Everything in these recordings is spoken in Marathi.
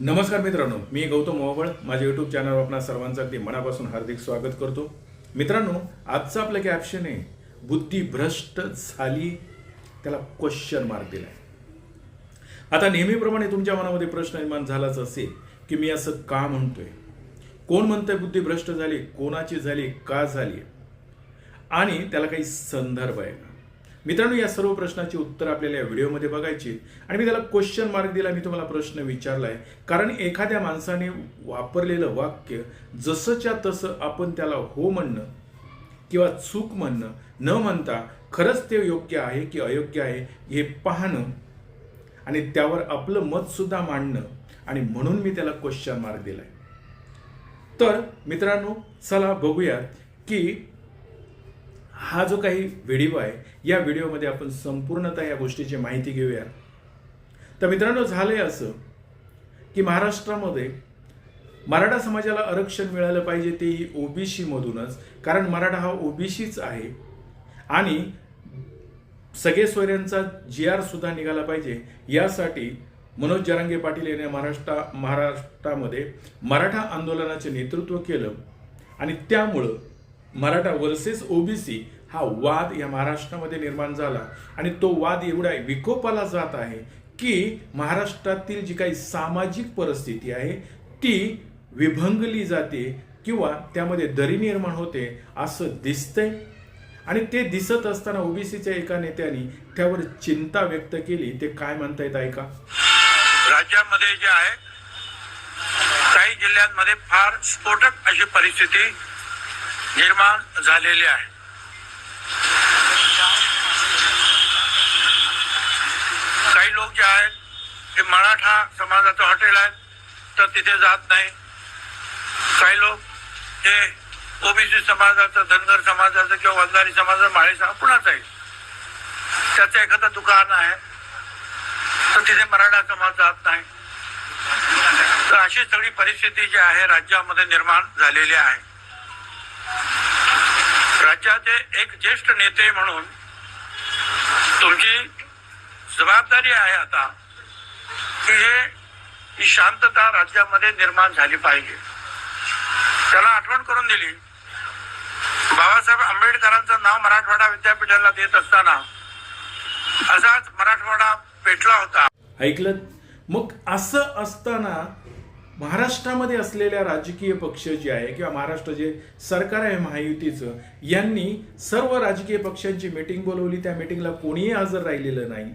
नमस्कार मित्रांनो मी गौतम मोहबळ माझ्या युट्यूब चॅनलवर आपणा सर्वांचं अगदी मनापासून हार्दिक स्वागत करतो. मित्रांनो आजचं आपलं कॅप्शन आहे बुद्धी भ्रष्ट झाली त्याला क्वेश्चन मार्क दिलाय. आता नेहमीप्रमाणे तुमच्या मनामध्ये प्रश्न निर्माण झालाच असेल की मी असं का म्हणतोय? कोण म्हणतंय बुद्धी भ्रष्ट झाली? कोणाची झाली? का झाली? आणि त्याला काही संदर्भ आहे मित्रांनो या सर्व प्रश्नाची उत्तर आपल्याला या व्हिडिओमध्ये बघायची आणि मी त्याला क्वेश्चन मार्क दिला मी तुम्हाला प्रश्न विचारला आहे कारण एखाद्या माणसाने वापरलेलं वाक्य जसंच्या तसं आपण त्याला हो म्हणणं किंवा चूक म्हणणं न म्हणता खरंच ते योग्य आहे की अयोग्य आहे हे पाहणं आणि त्यावर आपलं मतसुद्धा मांडणं. आणि म्हणून मी त्याला क्वेश्चन मार्क आहे तर मित्रांनो चला बघूया की हा जो काही व्हिडिओ आहे या व्हिडिओमध्ये आपण संपूर्णतः या गोष्टीची माहिती घेऊया. तर मित्रांनो झालंय असं की महाराष्ट्रामध्ये मराठा समाजाला आरक्षण मिळालं पाहिजे तेही ओबीसीमधूनच कारण मराठा हा ओबीसीच आहे. आणि सगळे सोयऱ्यांचा जी आर सुद्धा निघाला पाहिजे यासाठी मनोज जरांगे पाटील यांनी महाराष्ट्र महाराष्ट्रामध्ये मराठा आंदोलनाचे नेतृत्व केलं. आणि त्यामुळं मराठा वर्सेस ओबीसी हा वाद या महाराष्ट्रामध्ये निर्माण झाला. आणि तो वाद एवढा विकोपाला जात आहे की महाराष्ट्रातील जी काही सामाजिक परिस्थिती आहे ती विभंगली जाते किंवा त्यामध्ये दरी निर्माण होते असं दिसतंय. आणि ते दिसत असताना ओबीसीच्या एका नेत्याने त्यावर चिंता व्यक्त केली. ते काय म्हणता येत आहे का? राज्यामध्ये जे आहे काही जिल्ह्यांमध्ये फार स्फोटक अशी परिस्थिती निर्माण झालेली आहे. काही लोक जे आहेत हे मराठा समाजाचं हॉटेल आहे तर तिथे जात नाही. काही लोक हे ओबीसी समाजाचं धनगर समाजाचं किंवा वंजारी समाजाचं माळे समाज आहे त्याचं एखादं दुकान आहे तर तिथे मराठा समाज जात नाही. तर अशी सगळी परिस्थिती जी आहे राज्यामध्ये निर्माण झालेली आहे. राज्याचे एक ज्येष्ठ नेते म्हणून तुमची जबाबदारी आहे आता की हे ही शांतता राज्यामध्ये निर्माण झाली पाहिजे. त्याला आठवण करून दिली. बाबासाहेब आंबेडकरांचं नाव मराठवाडा विद्यापीठाला देत असताना असाच मराठवाडा पेटला होता. ऐकलं? मग असं असताना महाराष्ट्रामध्ये असलेल्या राजकीय पक्ष जे आहे किंवा महाराष्ट्र जे सरकार आहे महायुतीचं यांनी सर्व राजकीय पक्षांची मीटिंग बोलवली. त्या मीटिंगला कोणीही हजर राहिलेलं नाही.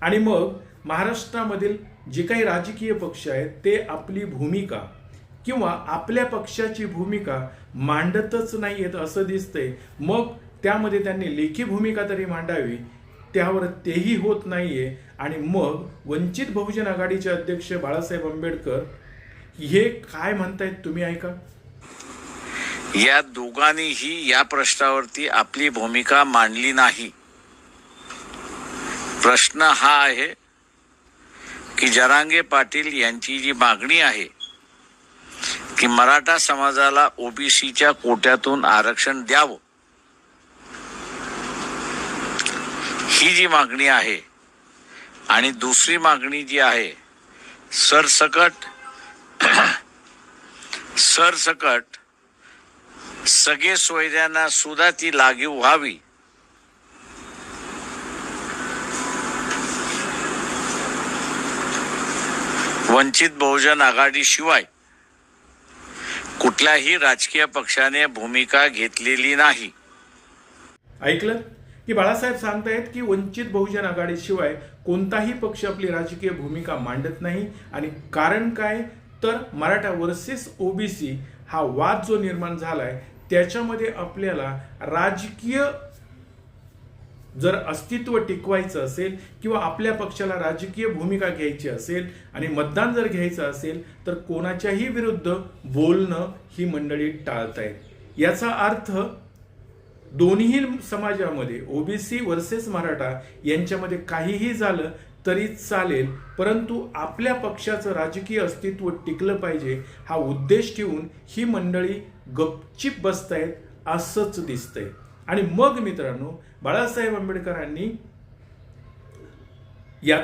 आणि मग महाराष्ट्रामधील जे काही राजकीय पक्ष आहेत ते आपली भूमिका किंवा आपल्या पक्षाची भूमिका मांडतच नाही आहेत असं दिसतंय. मग त्यामध्ये त्यांनी लेखी भूमिका तरी मांडावी त्यावर तेही होत नाहीये. आणि मग वंचित बहुजन आघाडीचे अध्यक्ष बाळासाहेब आंबेडकर हे काय म्हणतायत तुम्ही ऐका. या दोघांनीही या प्रश्नावरती आपली भूमिका मांडली नाही. प्रश्न हा आहे की जरांगे पाटील यांची जी मागणी आहे की मराठा समाजाला ओबीसीच्या कोट्यातून आरक्षण द्यावं. ही जी मागणी आहे आणि दुसरी मागणी जी आहे सरसकट सरसकट सगळे सोयऱ्यांना सुद्धा ती लागीव व्हावी. वंचित बहुजन आघाडीशिवाय कुठल्याही राजकीय पक्षाने भूमिका घेतलेली नाही. ऐकलं? की बाळासाहेब सांगतायत की वंचित बहुजन आघाडीशिवाय कोणताही पक्ष आपली राजकीय भूमिका मांडत नाही. आणि कारण काय? तर मराठा वर्सेस ओबीसी हा वाद जो निर्माण झालाय त्याच्यामध्ये आपल्याला राजकीय जर अस्तित्व टिकवायचं असेल किंवा आपल्या पक्षाला राजकीय भूमिका घ्यायची असेल आणि मतदान जर घ्यायचं असेल तर कोणाच्याही विरुद्ध बोलणं ही मंडळी टाळतायत. याचा अर्थ दोन्ही समाजामध्ये ओबीसी वर्सेस मराठा यांच्यामध्ये काहीही झालं तरी चालेल परंतु आपल्या पक्षाचं राजकीय अस्तित्व टिकलं पाहिजे हा उद्देश ठेवून ही मंडळी गपचिप बसतायत असंच दिसतंय. आणि मग मित्रांनो बाळासाहेब आंबेडकरांनी या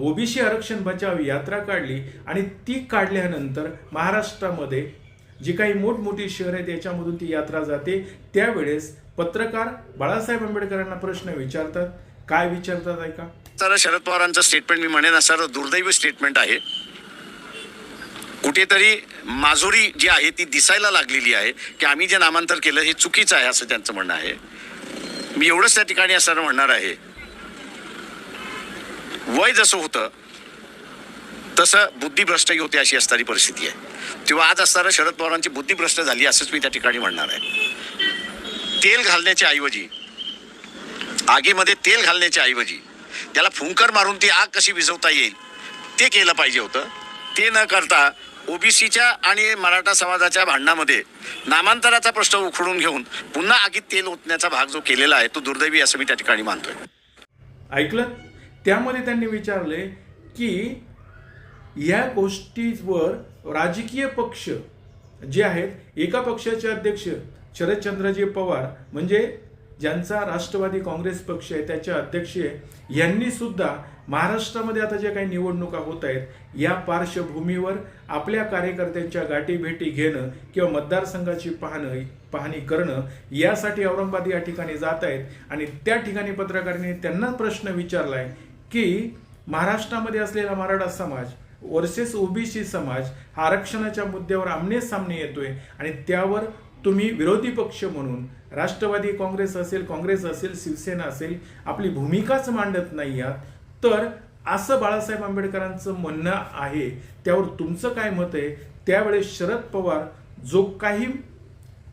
ओबीसी आरक्षण बचाव यात्रा काढली आणि ती काढल्यानंतर महाराष्ट्रामध्ये जी काही मोठमोठी शहर आहेत याच्यामधून ती यात्रा जाते. त्यावेळेस पत्रकार बाळासाहेब आंबेडकरांना प्रश्न विचारतात. काय विचारतात ऐका. तर शरद पवारांचं स्टेटमेंट मी म्हणेन असं दुर्दैवी स्टेटमेंट आहे. कुठेतरी माजुरी जी आहे ती दिसायला लागलेली आहे की आम्ही जे नामांतर केलं हे चुकीचं आहे असं त्यांचं म्हणणं आहे. मी एवढंच त्या ठिकाणी असं म्हणणार आहे. वय जसं होतं तसं बुद्धिभ्रष्टही होते अशी असणारी परिस्थिती आहे. तेव्हा आज असताना शरद पवारांची बुद्धिभ्रष्ट झाली असंच मी त्या ठिकाणी म्हणणार आहे. तेल घालण्याच्या ऐवजी आगीमध्ये तेल घालण्याच्या ऐवजी त्याला फुंकर मारून ती आग कशी विझवता येईल? ते केलं पाहिजे होतं. ते न करता ओबीसीच्या आणि मराठा समाजाच्या भांडणामध्ये नामांतराचा प्रश्न उखडून घेऊन पुन्हा आगीत तेल ओतण्याचा भाग जो केलेला आहे तो दुर्दैवी असं मी त्या ठिकाणी मानतोय. ऐकलं? त्यामध्ये त्यांनी विचारले की या गोष्टीवर राजकीय पक्ष जे आहेत एका पक्षाचे अध्यक्ष शरदचंद्रजी पवार म्हणजे ज्यांचा राष्ट्रवादी काँग्रेस पक्ष आहे त्याचे अध्यक्ष आहे यांनी सुद्धा महाराष्ट्रामध्ये आता ज्या काही निवडणुका होत आहेत या पार्श्वभूमीवर आपल्या कार्यकर्त्यांच्या गाठीभेटी घेणं किंवा मतदारसंघाची पाहणं पाहणी करणं यासाठी औरंगाबाद या ठिकाणी जात आहेत. आणि त्या ठिकाणी पत्रकारांनी त्यांना प्रश्न विचारलाय की महाराष्ट्रामध्ये असलेला मराठा समाज वर्सेस ओबीसी समाज हा आरक्षणाच्या मुद्द्यावर आमने सामने येतोय आणि त्यावर तुम्ही विरोधी पक्ष म्हणून राष्ट्रवादी काँग्रेस असेल काँग्रेस असेल शिवसेना असेल आपली भूमिकाच मांडत नाही आहात तर असं बाळासाहेब आंबेडकरांचं म्हणणं आहे त्यावर तुमचं काय मत आहे? त्यावेळेस शरद पवार जो काही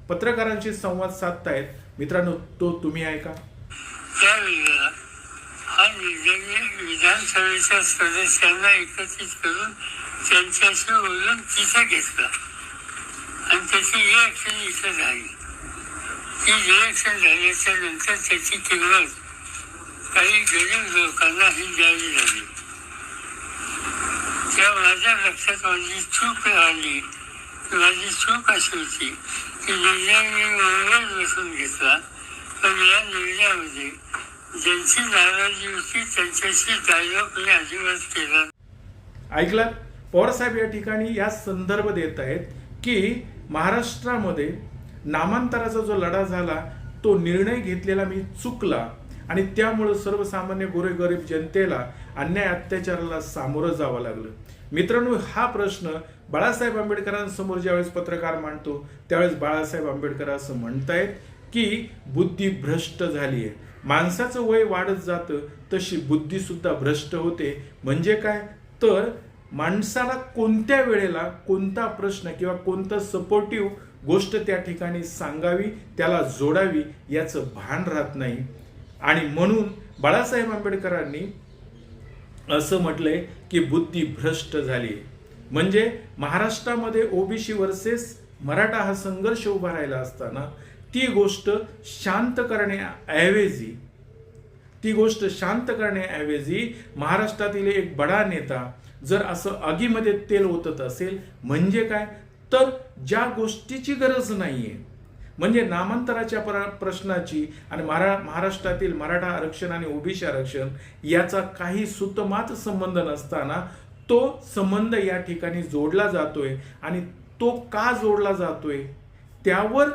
पत्रकारांशी संवाद साधतायत मित्रांनो तो तुम्ही ऐका त्यावेळेला हा निर्णय विधानसभेच्या सदस्यांना एकत्रित करून त्यांच्याशी बोलून तिथे घेतला. आणि त्याची रिएक्शन इथं झाली ती रिएक्शन झाल्याच्यानंतर त्याची किंमत काही गरीब लोकांना ही द्यावी लागली त्या माझ्या लक्षात माझी चूक आली माझी चूक अशी होती की निर्णय मी मुंबईत बसून घेतला पण या निर्णयामध्ये ज्यांची नाराजी होती त्यांच्याशी डायलॉग मी अजिबात केला ऐकलं? पवारसाहेब या ठिकाणी या संदर्भ देत आहेत की महाराष्ट्रामध्ये नामांतराचा जो लढा झाला तो निर्णय घेतलेला मी चुकला आणि त्यामुळं सर्वसामान्य गोरेगरीब जनतेला अन्याय अत्याचाराला सामोरं जावं लागलं. मित्रांनो हा प्रश्न बाळासाहेब आंबेडकरांसमोर ज्यावेळेस पत्रकार मांडतो त्यावेळेस बाळासाहेब आंबेडकर असं म्हणतायत की बुद्धी भ्रष्ट झाली आहे माणसाचं वय वाढत जातं तशी बुद्धीसुद्धा भ्रष्ट होते. म्हणजे काय? तर माणसाला कोणत्या वेळेला कोणता प्रश्न किंवा कोणतं सपोर्टिव्ह गोष्ट त्या ठिकाणी सांगावी त्याला जोडावी याचं भान राहत नाही. आणि म्हणून बाळासाहेब आंबेडकरांनी असं म्हटलंय की बुद्धी भ्रष्ट झाली म्हणजे महाराष्ट्रामध्ये ओबीसी वर्सेस मराठा हा संघर्ष उभा राहिला असताना ती गोष्ट शांत करण्याऐवजी ती गोष्ट शांत करण्याऐवजी महाराष्ट्रातील एक बडा नेता जर असं आगीमध्ये तेल ओतत असेल म्हणजे काय? तर ज्या गोष्टीची गरज नाही आहे म्हणजे नामांतराच्या प्रश्नाची आणि महारा महाराष्ट्रातील मराठा आरक्षण आणि ओबीसी आरक्षण याचा काही सुतमात संबंध नसताना तो संबंध या ठिकाणी जोडला जातोय आणि तो का जोडला जातोय त्यावर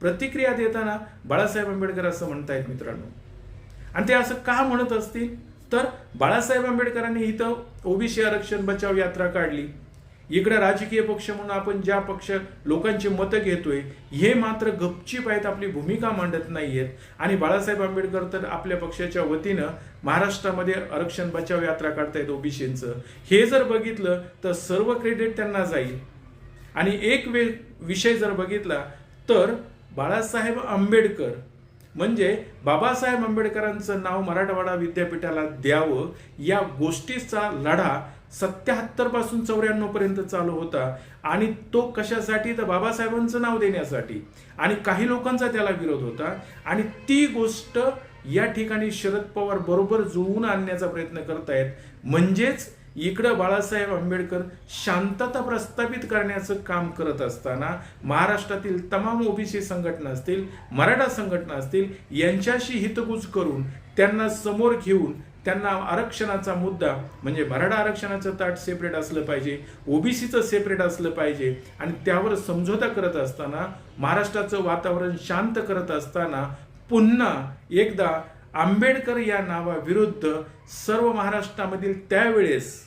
प्रतिक्रिया देताना बाळासाहेब आंबेडकर असं म्हणतायत मित्रांनो. आणि ते असं का म्हणत असतील? तर बाळासाहेब आंबेडकरांनी इथं ओबीसी आरक्षण बचाव यात्रा काढली. इकडे राजकीय पक्ष म्हणून आपण ज्या पक्ष लोकांची मतं घेतोय हे मात्र गपचीप आहेत आपली भूमिका मांडत नाहीयेत. आणि बाळासाहेब आंबेडकर तर आपल्या पक्षाच्या वतीनं महाराष्ट्रामध्ये आरक्षण बचाव यात्रा काढतायत ओबीसींचं. हे जर बघितलं तर सर्व क्रेडिट त्यांना जाईल. आणि एक वे विषय जर बघितला तर बाळासाहेब आंबेडकर म्हणजे बाबासाहेब आंबेडकरांचं नाव मराठवाडा विद्यापीठाला द्यावं या गोष्टीचा लढा सत्याहत्तरपासून चौऱ्याण्णव पर्यंत चालू होता आणि तो कशासाठी? तर बाबासाहेबांचं नाव देण्यासाठी. आणि काही लोकांचा त्याला विरोध होता. आणि ती गोष्ट या ठिकाणी शरद पवार बरोबर जुळवून आणण्याचा प्रयत्न करतायत. म्हणजेच इकडं बाळासाहेब आंबेडकर शांतता प्रस्थापित करण्याचं काम करत असताना महाराष्ट्रातील तमाम ओबीसी संघटना असतील मराठा संघटना असतील यांच्याशी हितगुज करून त्यांना समोर घेऊन त्यांना आरक्षणाचा मुद्दा म्हणजे मराठा आरक्षणाचं ताट सेपरेट असलं पाहिजे ओबीसीचं सेपरेट असलं पाहिजे आणि त्यावर समझोता करत असताना महाराष्ट्राचं वातावरण शांत करत असताना पुन्हा एकदा आंबेडकर या नावाविरुद्ध सर्व महाराष्ट्रामधील त्यावेळेस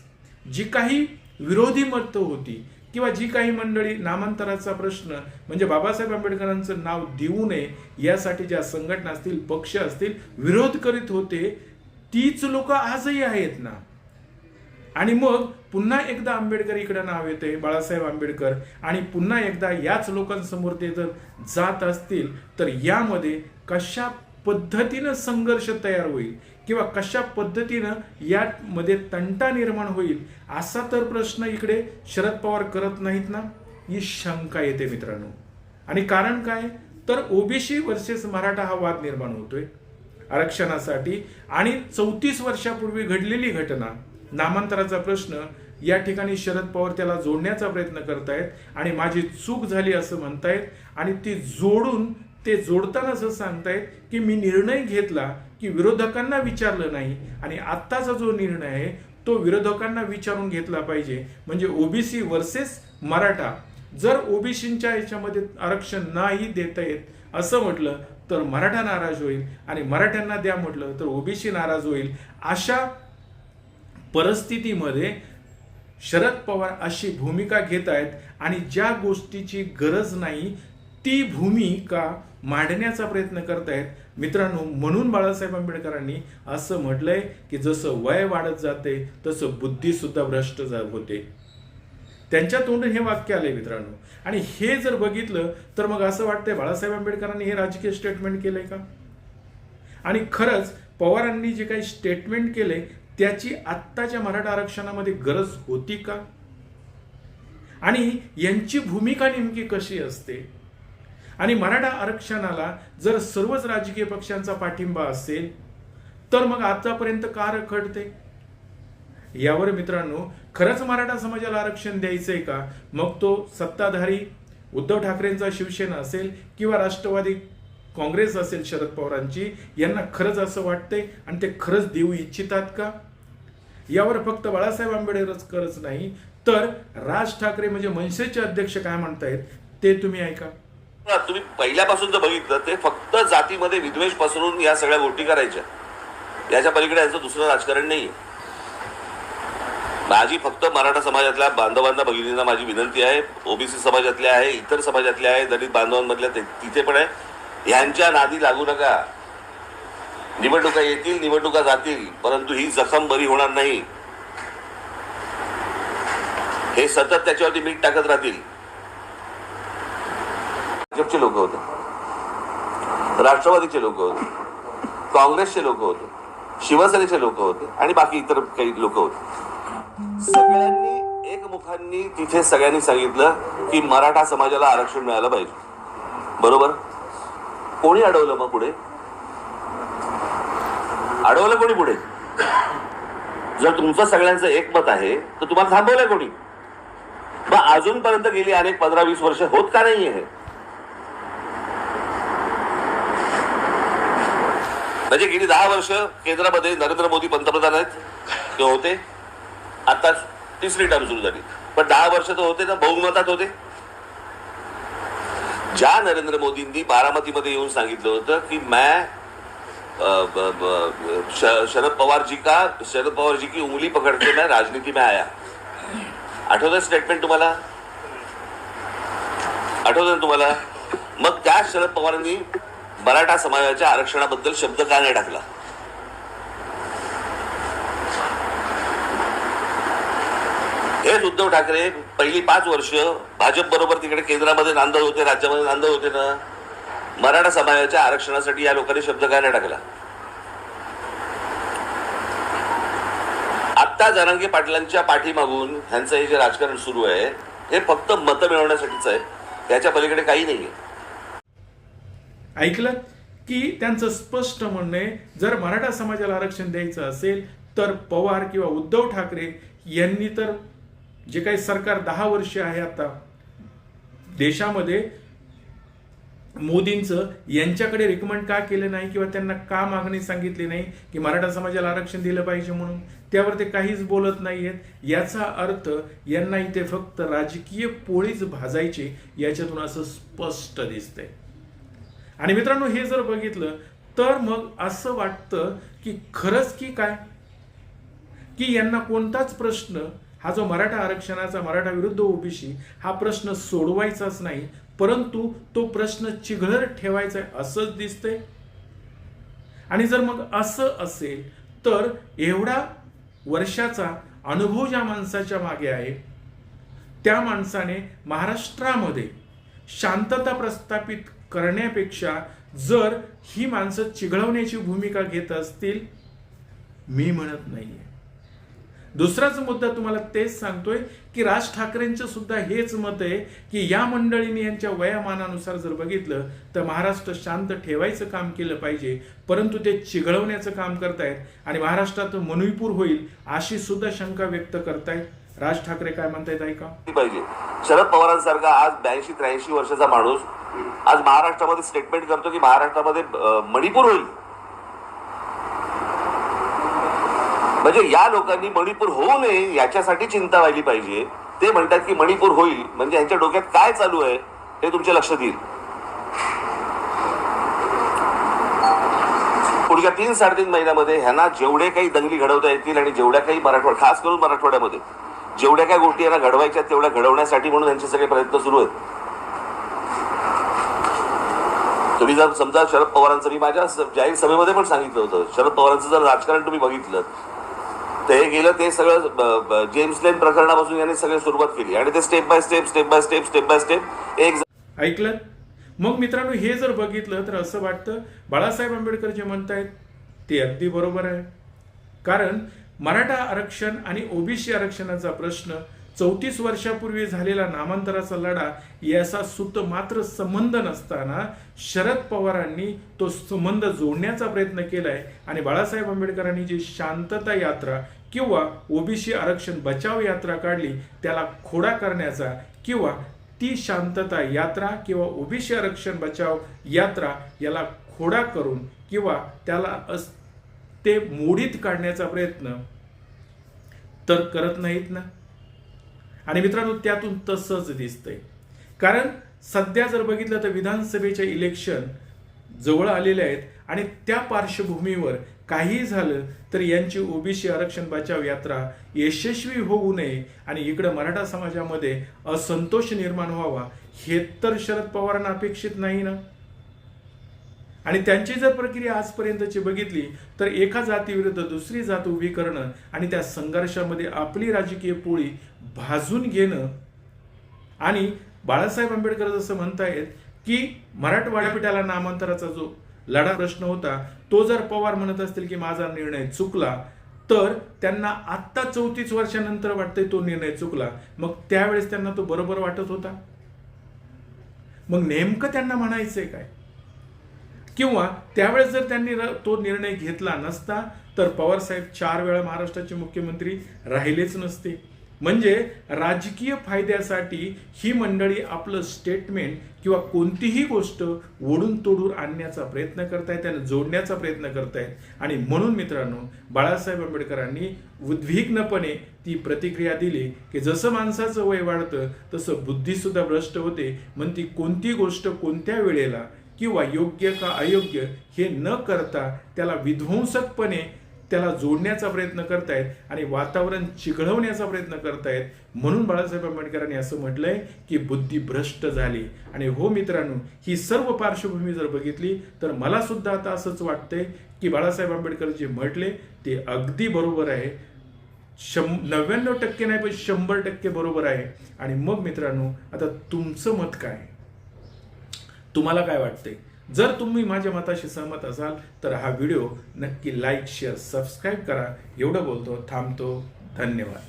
जी काही विरोधी मतं होती किंवा जी काही मंडळी नामांतराचा प्रश्न म्हणजे बाबासाहेब आंबेडकरांचं नाव देऊ नये यासाठी ज्या संघटना असतील पक्ष असतील विरोध करीत होते तीच लोक आजही आहेत ना? आणि मग पुन्हा एकदा आंबेडकर इकडे नाव येते बाळासाहेब आंबेडकर आणि पुन्हा एकदा याच लोकांसमोर ते जर जात असतील तर यामध्ये कशा पद्धतीनं संघर्ष तयार होईल किंवा कशा पद्धतीनं यामध्ये तंटा निर्माण होईल असा तर प्रश्न इकडे शरद पवार करत नाहीत ना ही शंका येते मित्रांनो. आणि कारण काय? तर ओबीसी वर्सेस मराठा हा वाद निर्माण होतोय आरक्षणासाठी आणि चौतीस वर्षापूर्वी घडलेली घटना नामांतराचा प्रश्न या ठिकाणी शरद पवार त्याला जोडण्याचा प्रयत्न करतायत आणि माझी चूक झाली असं म्हणतायत आणि ती जोडून ते जोडताना असं सांगतायत की मी निर्णय घेतला की विरोधकांना विचारलं नाही आणि आत्ताचा जो निर्णय आहे तो विरोधकांना विचारून घेतला पाहिजे. म्हणजे ओबीसी वर्सेस मराठा. जर ओबीसींच्या याच्यामध्ये आरक्षण नाही देता येत असं म्हटलं तर मराठा नाराज होईल आणि मराठ्यांना द्या म्हटलं तर ओबीसी नाराज होईल. अशा परिस्थितीमध्ये शरद पवार अशी भूमिका घेत आहेत आणि ज्या गोष्टीची गरज नाही ती भूमिका मांडण्याचा प्रयत्न करतायत? मित्रांनो म्हणून बाळासाहेब आंबेडकरांनी असं म्हटलंय की जसं वय वाढत जाते तसं बुद्धी सुद्धा भ्रष्ट होते. त्यांच्या तोंडून हे वाक्य आले मित्रांनो. आणि हे जर बघितलं तर मग असं वाटतंय बाळासाहेब आंबेडकरांनी हे राजकीय स्टेटमेंट केलंय का? आणि खरंच पवारांनी जे काही स्टेटमेंट केले त्याची आत्ताच्या मराठा आरक्षणामध्ये गरज होती का? आणि यांची भूमिका नेमकी कशी असते? आणि मराठा आरक्षणाला जर सर्वच राजकीय पक्षांचा पाठिंबा असेल तर मग आतापर्यंत का रखडते? यावर मित्रांनो खरंच मराठा समाजाला आरक्षण द्यायचंय का? मग तो सत्ताधारी उद्धव ठाकरेंचा शिवसेना असेल किंवा राष्ट्रवादी काँग्रेस असेल शरद पवारांची यांना खरंच असं वाटतंय आणि ते खरंच देऊ इच्छितात का? यावर फक्त बाळासाहेब आंबेडकरच नाही तर राज ठाकरे म्हणजे मनसेचे अध्यक्ष काय म्हणतायत ते तुम्ही ऐका. तुम्ही पहिल्यापासून जर बघितलं ते फक्त जातीमध्ये विद्वेष पसरून या सगळ्या गोष्टी करायच्या. याच्या पलीकडे यांचं दुसरं राजकारण नाही माझी फक्त मराठा समाजातल्या बांधवांना भगिनींना माझी विनंती आहे. ओबीसी समाजातल्या आहे इतर समाजातल्या आहे दलित बांधवांमधल्या तिथे पण आहे. यांच्या नादी लागू नका. निवडणुका येतील निवडणुका जातील परंतु ही जखम बरी होणार नाही. हे सतत त्याच्यावरती मीठ टाकत राहतील. भाजपचे लोक होते. राष्ट्रवादीचे लोक होते. काँग्रेसचे लोक होते. शिवसेनेचे लोक होते आणि बाकी इतर काही लोक होते. सगळ्यांनी एकमुखांनी तिथे सगळ्यांनी सांगितलं की मराठा समाजाला आरक्षण मिळालं पाहिजे. बरोबर? कोणी अडवलं मग पुढे? अडवलं कोणी पुढे? जर तुमचं सगळ्यांचं एकमत आहे तर तुम्हाला थांबवलंय कोणी? मग अजूनपर्यंत गेली अनेक पंधरा वीस वर्ष होत का नाहीये आहे म्हणजे गेली दहा वर्ष केंद्रामध्ये नरेंद्र मोदी पंतप्रधान आहेत. किंवा होते. आता तिसरी टर्म सुरू झाली. पण दहा वर्ष तर होते ना बहुमतात होते. ज्या नरेंद्र मोदींनी बारामतीमध्ये येऊन सांगितलं होतं की मैं श- शरद पवार जी का शरद पवार जी की उंगली पकडते मैं मॅ में आया. आठवतं स्टेटमेंट तुम्हाला? आठवतं तुम्हाला? मग त्या शरद पवारांनी मराठा समाजाच्या आरक्षणाबद्दल शब्द का नाही टाकला? हेच उद्धव ठाकरे पहिली पाच वर्ष भाजप बरोबर तिकडे केंद्रामध्ये नांदत होते राज्यामध्ये नांदत होते ना. मराठा समाजाच्या आरक्षणासाठी या लोकांनी शब्द का नाही टाकला? आत्ता जरांगे पाटलांच्या पाठीमागून ह्यांचं हे जे राजकारण सुरू आहे हे फक्त मतं मिळवण्यासाठीच आहे. त्याच्या पलीकडे काही नाही आहे ऐकलं की त्यांचं स्पष्ट म्हणणं आहे जर मराठा समाजाला आरक्षण द्यायचं असेल तर पवार किंवा उद्धव ठाकरे यांनी तर जे काही सरकार दहा वर्ष आहे आता देशामध्ये मोदींचं यांच्याकडे रिकमेंड का केलं नाही किंवा त्यांना का मागणी सांगितली नाही की मराठा समाजाला आरक्षण दिलं पाहिजे म्हणून? त्यावर ते काहीच बोलत नाहीयेत. याचा अर्थ यांना इथे फक्त राजकीय पोळीच भाजायची याच्यातून असं स्पष्ट दिसतंय. आणि मित्रांनो हे जर बघितलं तर मग असं वाटतं की खरंच की काय? की यांना कोणताच प्रश्न हा जो मराठा आरक्षणाचा मराठा विरुद्ध ओबीसी हा प्रश्न सोडवायचाच नाही परंतु तो प्रश्न चिघळर ठेवायचा आहे असंच दिसतंय. आणि जर मग असं असेल तर एवढा वर्षाचा अनुभव ज्या माणसाच्या मागे आहे त्या माणसाने महाराष्ट्रामध्ये शांतता प्रस्थापित करण्यापेक्षा जर ही माणसं चिघळवण्याची भूमिका घेत असतील मी म्हणत नाहीये. दुसराच मुद्दा तुम्हाला तेच सांगतोय की राज ठाकरेंचं सुद्धा हेच मत आहे की या मंडळीने यांच्या वयामानानुसार जर बघितलं तर महाराष्ट्र शांत ठेवायचं काम केलं पाहिजे परंतु ते चिघळवण्याचं काम करतायत आणि महाराष्ट्रात मनुईपूर होईल अशी सुद्धा शंका व्यक्त करतायत. राज ठाकरे काय म्हणतायत ऐका. पाहिजे. शरद पवारांसारखा आज ब्याऐंशी त्र्याऐंशी वर्षाचा माणूस आज महाराष्ट्रामध्ये स्टेटमेंट करतो की महाराष्ट्रामध्ये मणिपूर होईल. म्हणजे या लोकांनी मणिपूर होऊ नये याच्यासाठी चिंता व्हायली पाहिजे. ते म्हणतात की मणिपूर होईल म्हणजे यांच्या डोक्यात काय चालू आहे हे तुमच्या लक्षात येईल. पुढच्या तीन साडेतीन महिन्यामध्ये ह्यांना जेवढे काही दंगली घडवता येतील आणि जेवढ्या काही मराठवाडा खास करून मराठवाड्यामध्ये जेवढ्या काय गोष्टी यांना घडवायच्या तेवढ्या घडवण्यासाठी म्हणून त्यांचे सगळे प्रयत्न सुरू आहेत. तुम्ही जर समजा शरद पवारांचं मी माझ्या जाहीर सभेमध्ये पण सांगितलं होतं. शरद पवारांचं जर राजकारण तुम्ही बघितलं तर हे गेलं ते सगळं जेम्स लेन प्रकरणापासून यांनी सगळी सुरुवात केली. आणि ते step by step step by step step by step एक ऐकलं? मग मित्रांनो हे जर बघितलं तर असं वाटतं बाळासाहेब आंबेडकर जे म्हणतायत ते अगदी बरोबर आहे. कारण मराठा आरक्षण आणि ओबीसी आरक्षणाचा प्रश्न चौतीस वर्षापूर्वी झालेला नामांतराचा लढा याचा सुत मात्र संबंध नसताना शरद पवारांनी तो संबंध जोडण्याचा प्रयत्न केलाय. आणि बाळासाहेब आंबेडकरांनी जी शांतता यात्रा किंवा ओबीसी आरक्षण बचाव यात्रा काढली त्याला खोडा करण्याचा किंवा ती शांतता यात्रा किंवा ओबीसी आरक्षण बचाव यात्रा याला खोडा करून किंवा त्याला अस ते मोडीत काढण्याचा प्रयत्न तर करत नाहीत ना? आणि मित्रांनो त्यातून तसंच दिसतंय. कारण सध्या जर बघितलं तर विधानसभेच्या इलेक्शन जवळ आलेले आहेत आणि त्या पार्श्वभूमीवर काही झालं तर यांची ओबीसी आरक्षण बचाव यात्रा यशस्वी होऊ नये आणि इकडं मराठा समाजामध्ये असंतोष निर्माण व्हावा हे तर शरद पवारांना अपेक्षित नाही ना? आणि त्यांची जर प्रक्रिया आजपर्यंतची बघितली तर एका जातीविरुद्ध दुसरी जात उभी करणं आणि त्या संघर्षामध्ये आपली राजकीय पोळी भाजून घेणं आणि बाळासाहेब आंबेडकर जसं म्हणतायत की मराठवाड्यापीठाला नामांतराचा जो लढा प्रश्न होता तो जर पवार म्हणत असतील की माझा निर्णय चुकला तर त्यांना आत्ता चौतीस वर्षानंतर वाटतंय तो निर्णय चुकला. मग त्यावेळेस त्यांना तो बरोबर वाटत होता? मग नेमकं त्यांना म्हणायचंय काय? किंवा त्यावेळेस जर त्यांनी तो निर्णय घेतला नसता तर पवारसाहेब चार वेळा महाराष्ट्राचे मुख्यमंत्री राहिलेच नसते. म्हणजे राजकीय फायद्यासाठी ही मंडळी आपलं स्टेटमेंट किंवा कोणतीही गोष्ट ओढून तोडून आणण्याचा प्रयत्न करतायत त्याला जोडण्याचा प्रयत्न करतायत. आणि म्हणून मित्रांनो बाळासाहेब आंबेडकरांनी उद्विग्नपणे ती प्रतिक्रिया दिली की जसं माणसाचं वय वाढतं तसं बुद्धीसुद्धा भ्रष्ट होते. मग ती कोणती गोष्ट कोणत्या वेळेला किंवा योग्य का अयोग्य हे न करता त्याला विध्वंसकपणे त्याला जोडण्याचा प्रयत्न करतायत आणि वातावरण चिघळवण्याचा प्रयत्न करतायत. म्हणून बाळासाहेब आंबेडकरांनी असं म्हटलंय की बुद्धी भ्रष्ट झाली. आणि हो मित्रांनो ही सर्व पार्श्वभूमी जर बघितली तर मला सुद्धा आता असंच वाटतंय की बाळासाहेब आंबेडकर जे म्हटले ते अगदी बरोबर आहे. शं नव्याण्णव टक्के नाही पण शंभर टक्के बरोबर आहे. आणि मग मित्रांनो आता तुमचं मत काय? आहे? तुम्हाला काय वाटते जर तुम्ही माझ्या मताशी सहमत असाल तर हा व्हिडिओ नक्की लाईक शेअर सबस्क्राईब करा. एवढं बोलतो थांबतो. धन्यवाद.